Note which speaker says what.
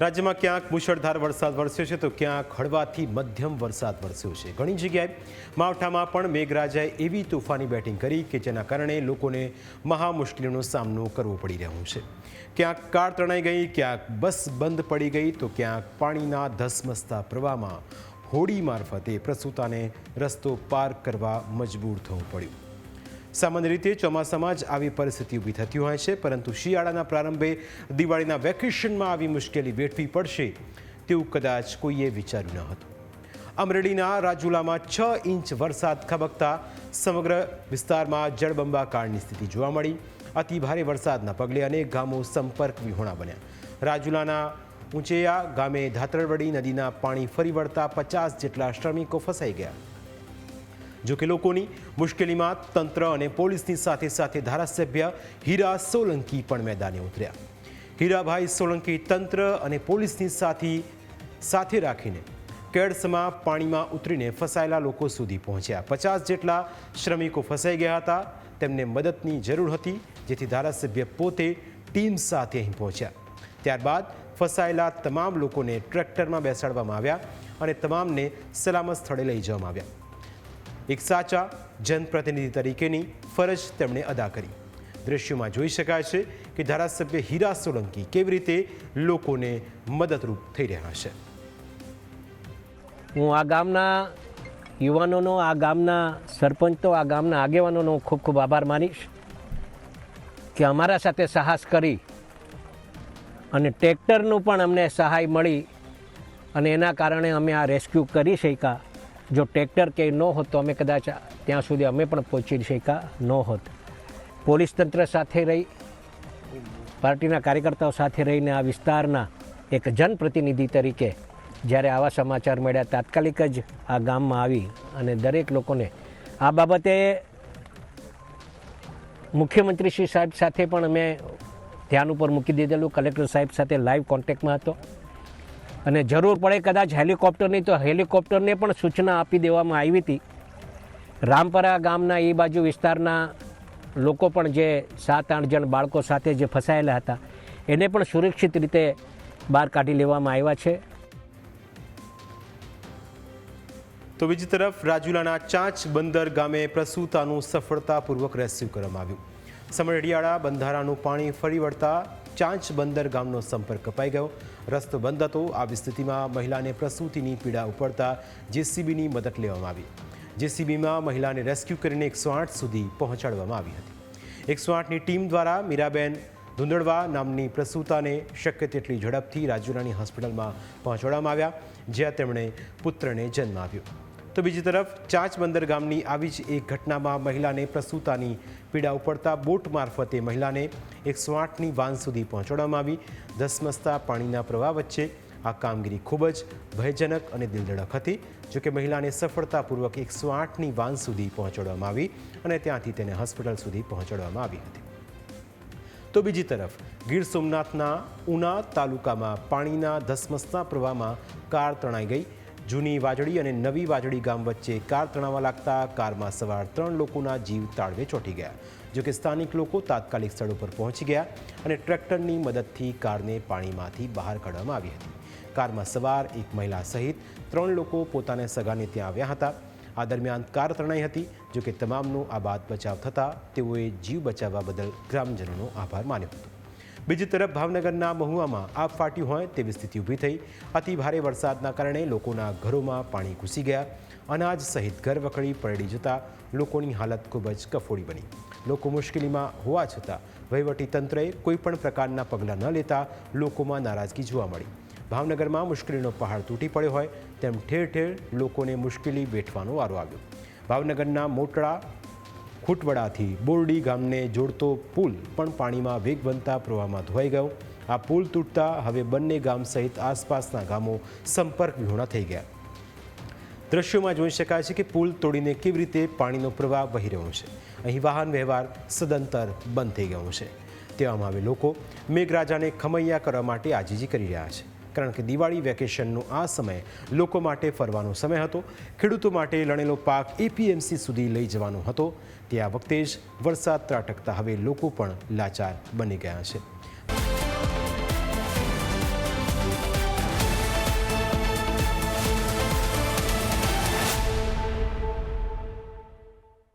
Speaker 1: રાજ્યમાં ક્યાંક મુશળધાર વરસાદ વરસ્યો છે તો ક્યાંક હળવાથી મધ્યમ વરસાદ વરસ્યો છે. ઘણી જગ્યાએ માવઠામાં પણ મેઘરાજાએ એવી તોફાની બેટિંગ કરી કે જેના કારણે લોકોને મહા મુશ્કેલીનો સામનો કરવો પડી રહ્યો છે. ક્યાંક કાર તણાઈ ગઈ, ક્યાંક બસ બંધ પડી ગઈ તો ક્યાંક પાણીના ધસમસતા પ્રવાહમાં હોડી મારફતે પ્રસૂતાને રસ્તો પાર કરવા મજબૂર થવું પડ્યું. સામાન્ય રીતે ચોમાસામાં જ આવી પરિસ્થિતિ ઊભી થતી હોય છે, પરંતુ શિયાળાના પ્રારંભે દિવાળીના વેકેશનમાં આવી મુશ્કેલી વેઠવી પડશે તેવું કદાચ કોઈએ વિચાર્યું ન હતું. અમરેલીના રાજુલામાં છ ઇંચ વરસાદ ખબકતા સમગ્ર વિસ્તારમાં જળબંબાકારની સ્થિતિ જોવા મળી. અતિભારે વરસાદના પગલે અનેક ગામો સંપર્ક વિહોણા બન્યા. રાજુલાના ઊંચેયા ગામે ધાતરવડી નદીના પાણી ફરી વળતા પચાસ જેટલા શ્રમિકો ફસાઈ ગયા. જો કે લોકોની મુશ્કેલીમાં તંત્ર અને પોલીસની સાથે સાથે ધારાસભ્ય હીરા સોલંકી પણ મેદાને ઉતર્યા. હીરાભાઈ સોલંકી તંત્ર અને પોલીસની સાથી સાથે રાખીને કેડસમાં પાણીમાં ઉતરીને ફસાયેલા લોકો સુધી પહોંચ્યા. પચાસ જેટલા શ્રમિકો ફસાઈ ગયા હતા. તેમને મદદની જરૂર હતી, જેથી ધારાસભ્ય પોતે ટીમ સાથે અહીં પહોંચ્યા. ત્યારબાદ ફસાયેલા તમામ લોકોને ટ્રેક્ટરમાં બેસાડવામાં આવ્યા અને તમામને સલામત સ્થળે લઈ જવામાં આવ્યા. એક સાચા જનપ્રતિનિધિ તરીકેની ફરજ તેમણે અદા કરી. દ્રશ્યોમાં જોઈ શકાય છે કે ધારાસભ્ય હીરા સોલંકી કેવી રીતે લોકોને મદદરૂપ થઈ રહ્યા છે.
Speaker 2: હું આ ગામના યુવાનોનો, આ ગામના સરપંચ તો, આ ગામના આગેવાનોનો ખૂબ ખૂબ આભાર માનીશ કે અમારા સાથે સાહસ કરી અને ટ્રેક્ટરનું પણ અમને સહાય મળી અને એના કારણે અમે આ રેસ્ક્યુ કરી શક્યા. જો ટ્રેક્ટર કે ન હોત તો અમે કદાચ ત્યાં સુધી અમે પણ પહોંચી શક્યા ન હોત. પોલીસ તંત્ર સાથે રહી, પાર્ટીના કાર્યકર્તાઓ સાથે રહીને આ વિસ્તારના એક જનપ્રતિનિધિ તરીકે જ્યારે આવા સમાચાર મળ્યા, તાત્કાલિક જ આ ગામમાં આવી અને દરેક લોકોને આ બાબતે મુખ્યમંત્રી શ્રી સાહેબ સાથે પણ અમે ધ્યાન ઉપર મૂકી દીધેલું. કલેક્ટર સાહેબ સાથે લાઈવ કોન્ટેક્ટમાં હતો. અને જરૂર પડે કદાચ હેલિકોપ્ટરની તો હેલિકોપ્ટરને પણ સૂચના આપી દેવામાં આવી હતી. રામપરા ગામના એ બાજુ વિસ્તારના લોકો પણ જે સાત, આઠ જણ બાળકો સાથે જે ફસાયેલા હતા, એને પણ સુરક્ષિત રીતે બહાર કાઢી લેવામાં આવ્યા છે.
Speaker 1: તો બીજી તરફ રાજુલાના ચાંચ બંદર ગામે પ્રસૂતાનું સફળતાપૂર્વક રેસ્ક્યુ કરવામાં આવ્યું. સમરડિયાળા બંધારાનું પાણી ફરી વળતા ચાંચ બંદર ગામનો સંપર્ક કપાઈ ગયો. રસ્તો બંધ હતો. આવી સ્થિતિમાં મહિલાને પ્રસૂતિની પીડા ઉપડતા જેસીબીની મદદ લેવામાં આવી. જેસીબીમાં મહિલાને રેસ્ક્યુ કરીને એકસો આઠ સુધી પહોંચાડવામાં આવી હતી. એકસો આઠની ટીમ દ્વારા મીરાબેન ધૂંધળવા નામની પ્રસૂતાને શક્ય તેટલી ઝડપથી રાજુલાની હોસ્પિટલમાં પહોંચાડવામાં આવ્યા, જ્યાં તેમણે પુત્રને જન્મ આપ્યો. તો બીજી તરફ ચાંચ બંદર ગામની આવી જ એક ઘટનામાં મહિલાને પ્રસૂતાની પીડા ઉપડતા બોટ મારફતે મહિલાને એકસો આઠની વાન સુધી પહોંચાડવામાં આવી. ધસમસતા પાણીના પ્રવાહ વચ્ચે આ કામગીરી ખૂબ જ ભયજનક અને દિલધડક હતી જોકે મહિલાને સફળતાપૂર્વક એકસો આઠની વાન સુધી પહોંચાડવામાં આવી અને ત્યાંથી તેને હોસ્પિટલ સુધી પહોંચાડવામાં આવી હતી. તો બીજી તરફ ગીર સોમનાથના ઉના તાલુકામાં પાણીના ધસમસતા પ્રવાહમાં કાર તણાઈ ગઈ. જૂની વાજડી અને નવી વાજડી ગામ વચ્ચે કાર તણાવવા લાગતા કારમાં સવાર ત્રણ લોકોના જીવ તાળવે ચોંટી ગયા જોકે સ્થાનિક લોકો તાત્કાલિક સ્થળ ઉપર પહોંચી ગયા અને ટ્રેક્ટરની મદદથી કારને પાણીમાંથી બહાર કાઢવામાં આવી હતી. કારમાં સવાર એક મહિલા સહિત ત્રણ લોકો પોતાના સગાને ત્યાં આવ્યા હતા. આ દરમિયાન કાર તણાઈ હતી જોકે તમામનો આ બાદ બચાવ થતાં તેઓએ જીવ બચાવવા બદલ ગ્રામજનોનો આભાર માન્યો હતો. બીજી તરફ ભાવનગરના મહુવામાં આગ ફાટ્યું હોય તેવી સ્થિતિ ઊભી થઈ. અતિ ભારે વરસાદના કારણે લોકોના ઘરોમાં પાણી ઘૂસી ગયા. અનાજ સહિત ઘર વખડી પલળી જતા લોકોની હાલત ખૂબ જ કફોડી બની. લોકો મુશ્કેલીમાં હોવા છતાં વહીવટી તંત્રએ કોઈપણ પ્રકારના પગલાં ન લેતા લોકોમાં નારાજગી જોવા મળી. ભાવનગરમાં મુશ્કેલીનો પહાડ તૂટી પડ્યો હોય તેમ ઠેર ઠેર લોકોને મુશ્કેલી વેઠવાનો વારો આવ્યો. ભાવનગરના મોટડા ખૂટવડાથી બોરડી ગામને જોડતો પુલ પણ પાણીમાં વેગવંતા પ્રવાહમાં ધોવાઈ ગયો. આ પુલ તૂટતા હવે બંને ગામ સહિત આસપાસના ગામો સંપર્ક વિહોણા થઈ ગયા. દ્રશ્યોમાં જોઈ શકાય છે કે પુલ તોડીને કેવી રીતે પાણીનો પ્રવાહ વહી રહ્યો છે. અહીં વાહન વ્યવહાર સદંતર બંધ થઈ ગયો છે. તેવામાં હવે લોકો મેઘરાજાને ખમૈયા કરવા માટે આજીજી કરી રહ્યા છે. કારણ કે દિવાળી વેકેશનનો આ સમય લોકો માટે ફરવાનો સમય હતો. ખેડૂતો માટે લણેલો પાક એપીએમસી સુધી લઈ જવાનો હતો. તે આ વખતે જ વરસાદ ત્રાટકતા હવે લોકો પણ લાચાર બની ગયા છે.